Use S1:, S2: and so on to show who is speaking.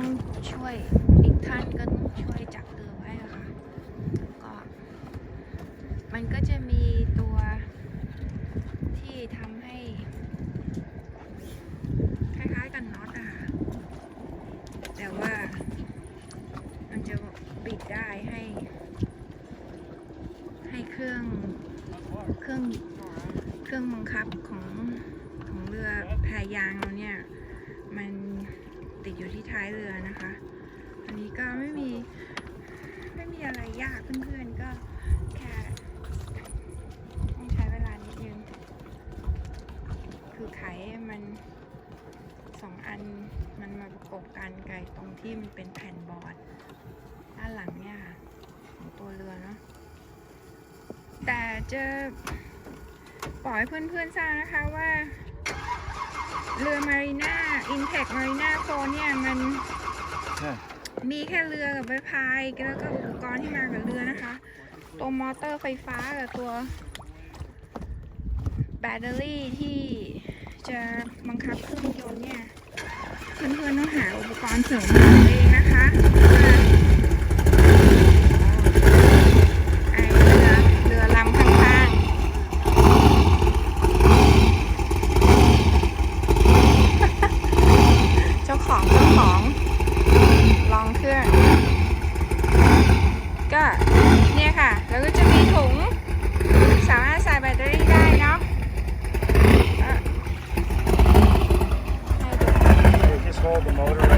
S1: ้องช่วยอีกท่านก็ต้องช่วยจับเรือไว้ค่ะก็มันก็จะมีตัวที่ทำให้คล้ายๆกันน็อตอะค่ะแต่ว่ามันจะปิดได้ให้ ให้เครื่องเครื่องเครื่องบังคับของของเรือแพยางเราเนี่ย มันติด อยู่ที่ท้ายเรือนะคะ อันนี้ก็ไม่มีไม่มีอะไรยากเพื่อนๆก็แค่ต้องใช้เวลานิดนึง คือไขมันสองอันมันมาประกบกันไกลตรงที่มันเป็นแผ่นบอร์ดด้านหลังเนี่ยค่ะของตัวเรือเนาะแต่จะปล่อยเพื่อนๆทราบนะคะว่าเรือมารีนาอิน เทคมารีนาโฟเนี่ยมัน
S2: ใช่
S1: มีแค่เรือกับใบพายแล้วก็อุปกรณ์ที่มากับเรือนะคะ ตัวมอเตอร์ไฟฟ้ากับตัวแบตเตอรี่ที่จะบังคับเครื่องยนต์เนี่ย เพื่อนๆต้องหาอุปกรณ์เสริมของตัวเองนะคะ็เนี่ยค่ะ แล้วก็จะมีถุงสามารถใส่แบตเตอรี่ได้เนาะให้ดู